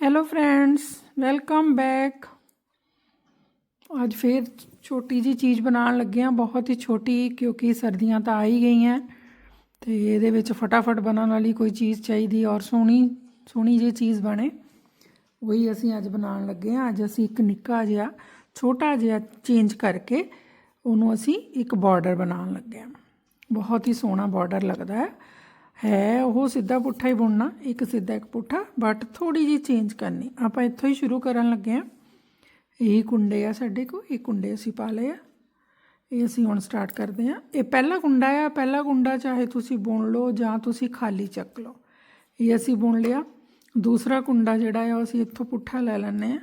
Hello friends welcome back ਅੱਜ ਫੇਰ ਛੋਟੀ ਜੀ ਚੀਜ਼ ਬਣਾਉਣ ਲੱਗੇ ਹਾਂ, ਬਹੁਤ ਹੀ ਛੋਟੀ, ਕਿਉਂਕਿ ਸਰਦੀਆਂ ਤਾਂ ਆ ਹੀ ਗਈਆਂ। ਤੇ ਇਹਦੇ ਵਿੱਚ ਫਟਾਫਟ ਬਣਨ ਵਾਲੀ ਕੋਈ ਚੀਜ਼ ਚਾਹੀਦੀ ਔਰ ਸੋਹਣੀ ਸੋਹਣੀ ਜੀ ਚੀਜ਼ ਬਣੇ। ਉਹੀ ਅਸੀਂ ਅੱਜ ਬਣਾਉਣ ਲੱਗੇ ਹਾਂ। ਅੱਜ ਅਸੀਂ ਇੱਕ ਨਿੱਕਾ ਜਿਹਾ, ਛੋਟਾ ਜਿਹਾ ਚੇਂਜ ਕਰਕੇ ਉਹਨੂੰ ਅਸੀਂ ਇੱਕ ਬਾਰਡਰ ਬਣਾਉਣ ਲੱਗੇ ਹਾਂ। ਬਹੁਤ ਹੀ ਸੋਹਣਾ ਬਾਰਡਰ ਲੱਗਦਾ ਹੈ। ਹੈ ਉਹ ਸਿੱਧਾ ਪੁੱਠਾ ਹੀ ਬੁਣਨਾ, ਇੱਕ ਸਿੱਧਾ ਇੱਕ ਪੁੱਠਾ ਬਟ ਥੋੜੀ ਜੀ ਚੇਂਜ ਕਰਨੀ। ਆਪਾਂ ਇੱਥੋਂ ਹੀ ਸ਼ੁਰੂ ਕਰਨ ਲੱਗੇ ਹਾਂ। ਇਹ ਕੁੰਡੇ ਆ ਸਾਡੇ ਕੋਲ, ਇਹ ਕੁੰਡੇ ਅਸੀਂ ਪਾ ਲਏ ਆ। ਇਹ ਅਸੀਂ ਹੁਣ ਸਟਾਰਟ ਕਰਦੇ ਹਾਂ। ਇਹ ਪਹਿਲਾ ਕੁੰਡਾ ਆ, ਪਹਿਲਾ ਕੁੰਡਾ ਚਾਹੇ ਤੁਸੀਂ ਬੁਣ ਲਓ ਜਾਂ ਤੁਸੀਂ ਖਾਲੀ ਚੱਕ ਲਓ। ਇਹ ਅਸੀਂ ਬੁਣ ਲਿਆ। ਦੂਸਰਾ ਕੁੰਡਾ ਜਿਹੜਾ ਆ ਉਹ ਅਸੀਂ ਇੱਥੋਂ ਪੁੱਠਾ ਲੈ ਲੈਂਦੇ ਆ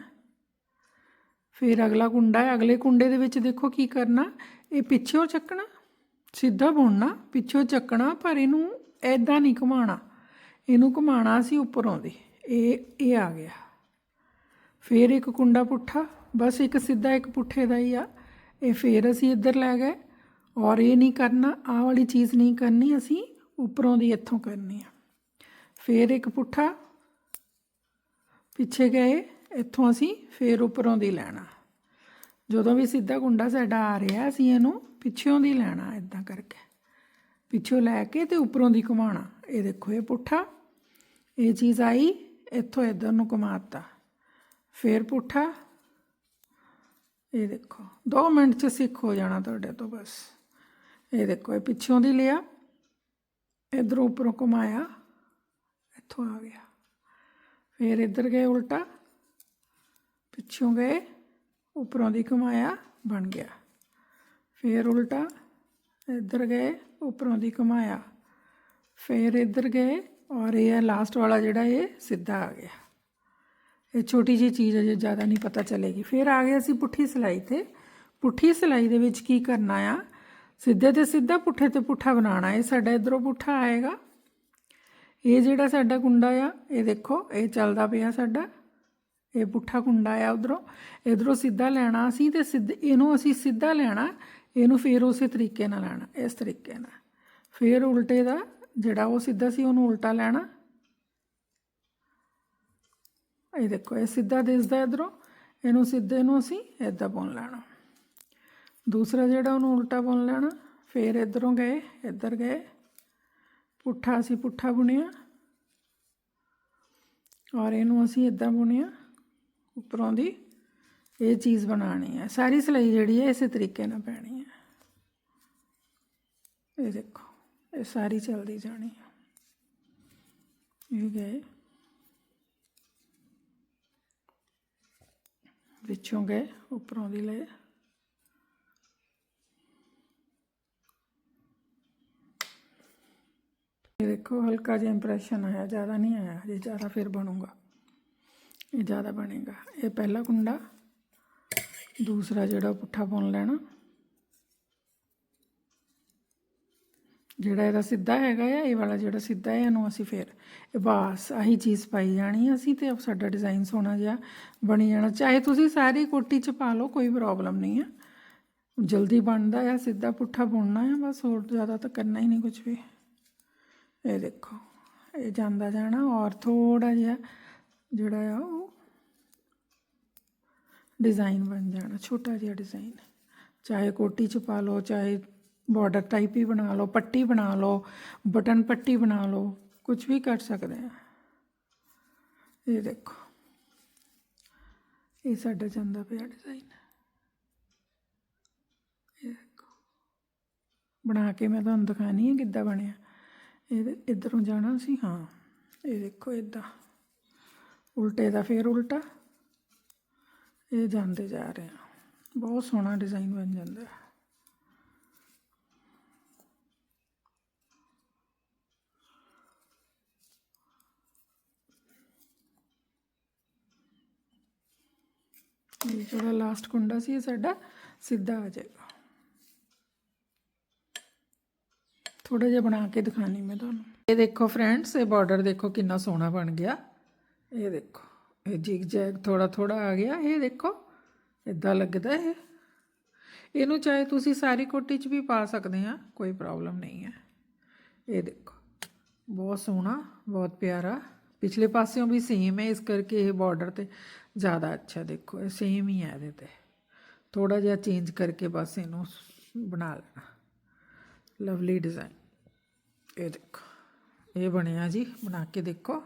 ਫਿਰ ਅਗਲਾ ਕੁੰਡਾ ਹੈ ਅਗਲੇ ਕੁੰਡੇ ਦੇ ਵਿੱਚ ਦੇਖੋ ਕੀ ਕਰਨਾ। ਇਹ ਪਿੱਛੋਂ ਚੱਕਣਾ, ਸਿੱਧਾ ਬੁਣਨਾ, ਪਿੱਛੋਂ ਚੱਕਣਾ, ਪਰ ਇਹਨੂੰ ਐਦਾਂ ਨਹੀਂ ਘੁਮਾਉਣਾ। ਇਹਨੂੰ ਘੁਮਾਉਣਾ ਸੀ ਉੱਪਰੋਂ ਦੀ। ਇਹ ਇਹ ਆ ਗਿਆ। ਫਿਰ ਇੱਕ ਕੁੰਡਾ ਪੁੱਠਾ, ਬਸ ਇੱਕ ਸਿੱਧਾ ਇੱਕ ਪੁੱਠੇ ਦਾ ਹੀ ਆ। ਇਹ ਫਿਰ ਅਸੀਂ ਇੱਧਰ ਲੈ ਗਏ। ਔਰ ਇਹ ਨਹੀਂ ਕਰਨਾ, ਆਹ ਵਾਲੀ ਚੀਜ਼ ਨਹੀਂ ਕਰਨੀ, ਅਸੀਂ ਉੱਪਰੋਂ ਦੀ ਇੱਥੋਂ ਕਰਨੀ ਆ। ਫਿਰ ਇੱਕ ਪੁੱਠਾ, ਪਿੱਛੇ ਗਏ, ਇੱਥੋਂ ਅਸੀਂ ਫਿਰ ਉੱਪਰੋਂ ਦੀ ਲੈਣਾ। ਜਦੋਂ ਵੀ ਸਿੱਧਾ ਕੁੰਡਾ ਸਾਡਾ ਆ ਰਿਹਾ, ਅਸੀਂ ਇਹਨੂੰ ਪਿੱਛੋਂ ਦੀ ਲੈਣਾ ਇਦਾਂ ਕਰਕੇ। ਪਿੱਛੋਂ ਲੈ ਕੇ ਤੇ ਉੱਪਰੋਂ ਦੀ ਘੁਮਾਉਣਾ। ਇਹ ਦੇਖੋ, ਇਹ ਪੁੱਠਾ। ਇਹ ਚੀਜ਼ ਆਈ, ਇੱਥੋਂ ਇਧਰ ਨੂੰ ਘੁਮਾਤਾ। ਫਿਰ ਪੁੱਠਾ। ਇਹ ਦੇਖੋ 2 ਮਿੰਟ ਚ ਸਿੱਖ ਹੋ ਜਾਣਾ ਤੁਹਾਡੇ ਤੋਂ ਬਸ। ਇਹ ਦੇਖੋ, ਇਹ ਪਿੱਛੋਂ ਦੀ ਲਿਆ। ਇਧਰੋਂ ਉੱਪਰੋਂ ਘੁਮਾਇਆ। ਇੱਥੋਂ ਆ ਗਿਆ। ਫਿਰ ਇੱਧਰ ਗਏ ਉਲਟਾ। ਪਿੱਛੋਂ ਗਏ, ਉੱਪਰੋਂ ਦੀ ਘੁਮਾਇਆ, ਬਣ ਗਿਆ। ਫਿਰ ਉਲਟਾ। ਇੱਧਰ ਗਏ, ਉੱਪਰੋਂ ਦੀ ਘੁਮਾਇਆ। ਫਿਰ ਇੱਧਰ ਗਏ ਔਰ ਇਹ ਲਾਸਟ ਵਾਲਾ ਜਿਹੜਾ ਇਹ ਸਿੱਧਾ ਆ ਗਿਆ। ਇਹ ਛੋਟੀ ਜੀ ਚੀਜ਼ ਅਜੇ ਜ਼ਿਆਦਾ ਨਹੀਂ ਪਤਾ ਚੱਲੇਗੀ। ਫਿਰ ਆ ਗਏ ਅਸੀਂ ਪੁੱਠੀ ਸਿਲਾਈ ਤੇ। ਪੁੱਠੀ ਸਿਲਾਈ ਦੇ ਵਿੱਚ ਕੀ ਕਰਨਾ ਆ? ਸਿੱਧੇ ਤੇ ਸਿੱਧਾ, ਪੁੱਠੇ ਤੇ ਪੁੱਠਾ ਬਣਾਉਣਾ। ਇਹ ਸਾਡਾ ਇਧਰੋਂ ਪੁੱਠਾ ਆਏਗਾ। ਇਹ ਜਿਹੜਾ ਸਾਡਾ ਕੁੰਡਾ ਆ, ਇਹ ਦੇਖੋ, ਇਹ ਚੱਲਦਾ ਪਿਆ ਸਾਡਾ। ਇਹ ਪੁੱਠਾ ਕੁੰਡਾ ਆ ਉਧਰੋਂ। ਇਧਰੋਂ ਸਿੱਧਾ ਲੈਣਾ ਅਸੀਂ ਤੇ ਸਿੱਧ, ਇਹਨੂੰ ਅਸੀਂ ਸਿੱਧਾ ਲੈਣਾ। ਇਹਨੂੰ ਫਿਰ ਉਸੇ ਤਰੀਕੇ ਨਾਲ ਲੈਣਾ, ਇਸ ਤਰੀਕੇ ਨਾਲ। ਫਿਰ ਉਲਟੇ ਦਾ ਜਿਹੜਾ ਉਹ ਸਿੱਧਾ ਸੀ, ਉਹਨੂੰ ਉਲਟਾ ਲੈਣਾ। ਇਹ ਦੇਖੋ, ਇਹ ਸਿੱਧਾ ਦਿਸਦਾ ਇਧਰੋਂ, ਇਹਨੂੰ ਸਿੱਧੇ ਨੂੰ ਅਸੀਂ ਇਦਾਂ ਬੁਣ ਲੈਣਾ। ਦੂਸਰਾ ਜਿਹੜਾ ਉਹਨੂੰ ਉਲਟਾ ਬੁਣ ਲੈਣਾ, ਫਿਰ ਇਧਰੋਂ ਗਏ, ਇੱਧਰ ਗਏ। ਪੁੱਠਾ ਅਸੀਂ ਪੁੱਠਾ ਬੁਣਿਆ। ਔਰ ਇਹਨੂੰ ਅਸੀਂ ਇਦਾਂ ਬੁਣਿਆ, ਉੱਪਰੋਂ ਦੀ ਇਹ ਚੀਜ਼ ਬਣਾਣੀ ਹੈ। ਸਾਰੀ ਸਿਲਾਈ ਜਿਹੜੀ ਹੈ, ਇਸੇ ਤਰੀਕੇ ਨਾਲ ਪੈਣੀ ਹੈ। ਇਹ ਦੇਖੋ ਇਹ ਸਾਰੀ ਚੱਲਦੀ ਜਾਣੀ ਹੈ ਇਹ ਗਏ ਵਿੱਚੋਂ ਗਏ ਉੱਪਰੋਂ ਦੀ ਲਏ ਇਹ ਦੇਖੋ ਹਲਕਾ ਜਿਹਾ ਇੰਪ੍ਰੈਸ਼ਨ ਆਇਆ ਜ਼ਿਆਦਾ ਨਹੀਂ ਆਇਆ ਜੇ ਜ਼ਿਆਦਾ ਫਿਰ ਬਣੂਗਾ ਇਹ ਜ਼ਿਆਦਾ ਬਣੇਗਾ ਇਹ ਪਹਿਲਾ ਕੁੰਡਾ ਦੂਸਰਾ ਜਿਹੜਾ ਪੁੱਠਾ ਬੁਣ ਲੈਣਾ ਜਿਹੜਾ ਇਹਦਾ ਸਿੱਧਾ ਹੈਗਾ ਆ, ਇਹ ਵਾਲਾ ਜਿਹੜਾ ਸਿੱਧਾ ਹੈ ਇਹਨੂੰ ਅਸੀਂ ਫਿਰ ਇਹ ਬਸ ਆਹੀ ਚੀਜ਼ ਪਾਈ ਜਾਣੀ ਅਸੀਂ ਤੇ ਸਾਡਾ ਡਿਜ਼ਾਈਨ ਸੋਹਣਾ ਜਿਹਾ ਬਣੀ ਜਾਣਾ। ਚਾਹੇ ਤੁਸੀਂ ਸਾਰੀ ਕੋਟੀ ਚ ਪਾ ਲਓ, ਕੋਈ ਪ੍ਰੋਬਲਮ ਨਹੀਂ ਆ। ਜਲਦੀ ਬਣਦਾ ਆ, ਸਿੱਧਾ ਪੁੱਠਾ ਬੁਣਨਾ ਆ, ਬਸ ਹੋਰ ਜ਼ਿਆਦਾ ਤਾਂ ਕਰਨਾ ਹੀ ਨਹੀਂ ਕੁਝ ਵੀ। ਇਹ ਦੇਖੋ, ਇਹ ਜਾਂਦਾ ਜਾਣਾ ਔਰ ਥੋੜਾ ਜਿਹਾ ਜਿਹੜਾ ਆ ਉਹ ਡਿਜ਼ਾਈਨ ਬਣ ਜਾਣਾ, ਛੋਟਾ ਜਿਹਾ ਡਿਜ਼ਾਈਨ ਚਾਹੇ ਕੋਟੀ ਚ ਪਾ ਲਓ, ਚਾਹੇ ਬਾਰਡਰ ਟਾਈਪ ਹੀ ਬਣਾ ਲਓ, ਪੱਟੀ ਬਣਾ ਲਓ, ਬਟਨ ਪੱਟੀ ਬਣਾ ਲਓ ਕੁਝ ਵੀ ਕਰ ਸਕਦੇ ਆ। ਇਹ ਦੇਖੋ, ਇਹ ਸਾਡਾ ਜਾਂਦਾ ਪਿਆ ਡਿਜ਼ਾਈਨ ਇਹ ਦੇਖੋ, ਬਣਾ ਕੇ ਮੈਂ ਤੁਹਾਨੂੰ ਦਿਖਾਣੀ ਹੈ ਕਿੱਦਾਂ ਬਣਿਆ। ਇਹ ਇਧਰੋਂ ਜਾਣਾ ਸੀ, ਹਾਂ, ਇਹ ਦੇਖੋ ਇਦਾਂ। ਉਲਟੇ ਦਾ ਫੇਰ ਉਲਟਾ। ਇਹ ਜਾਂਦੇ ਜਾ ਰਹੇ ਆ। ਬਹੁਤ ਸੋਹਣਾ ਡਿਜ਼ਾਈਨ ਬਣ ਜਾਂਦਾ। ਹੈ ਇਹ ਜਿਹੜਾ ਲਾਸਟ ਕੁੰਡਾ ਸੀ ਇਹ ਸਾਡਾ ਸਿੱਧਾ ਆ ਜਾਏਗਾ। ਥੋੜਾ ਜਿਹਾ ਬਣਾ ਕੇ ਦਿਖਾਣੀ ਮੈਂ ਤੁਹਾਨੂੰ। ਇਹ ਦੇਖੋ ਫਰੈਂਡਸ ਇਹ ਬਾਰਡਰ ਦੇਖੋ ਕਿੰਨਾ ਸੋਹਣਾ ਬਣ ਗਿਆ। ਇਹ ਦੇਖੋ, ਇਹ ਜਿਗ ਜੈਗ ਥੋੜਾ ਥੋੜਾ ਆ ਗਿਆ। ਇਹ ਦੇਖੋ ਇਦਾਂ ਲੱਗਦਾ ਇਹ। ਇਹਨੂੰ ਚਾਹੇ ਤੁਸੀਂ ਸਾਰੀ ਕੋਟੀ 'ਚ ਵੀ ਪਾ ਸਕਦੇ ਆ, ਕੋਈ ਪ੍ਰੋਬਲਮ ਨਹੀਂ ਹੈ। ਇਹ ਦੇਖੋ, ਬਹੁਤ ਸੋਹਣਾ, ਬਹੁਤ ਪਿਆਰਾ। ਪਿਛਲੇ ਪਾਸਿਓਂ ਵੀ ਸੇਮ ਹੈ, ਇਸ ਕਰਕੇ ਇਹ ਬਾਰਡਰ ਤੇ ਜ਼ਿਆਦਾ ਅੱਛਾ ਦੇਖੋ, ਇਹ ਸੇਮ ਹੀ ਹੈ ਇਹਦੇ ਤੇ। ਥੋੜਾ ਜਿਹਾ ਚੇਂਜ ਕਰਕੇ ਬਸ ਇਹਨੂੰ ਬਣਾ ਲੈਣਾ। ਲਵਲੀ ਡਿਜ਼ਾਈਨ ਇਹ ਦੇਖੋ, ਇਹ ਬਣਿਆ ਜੀ, ਬਣਾ ਕੇ ਦੇਖੋ।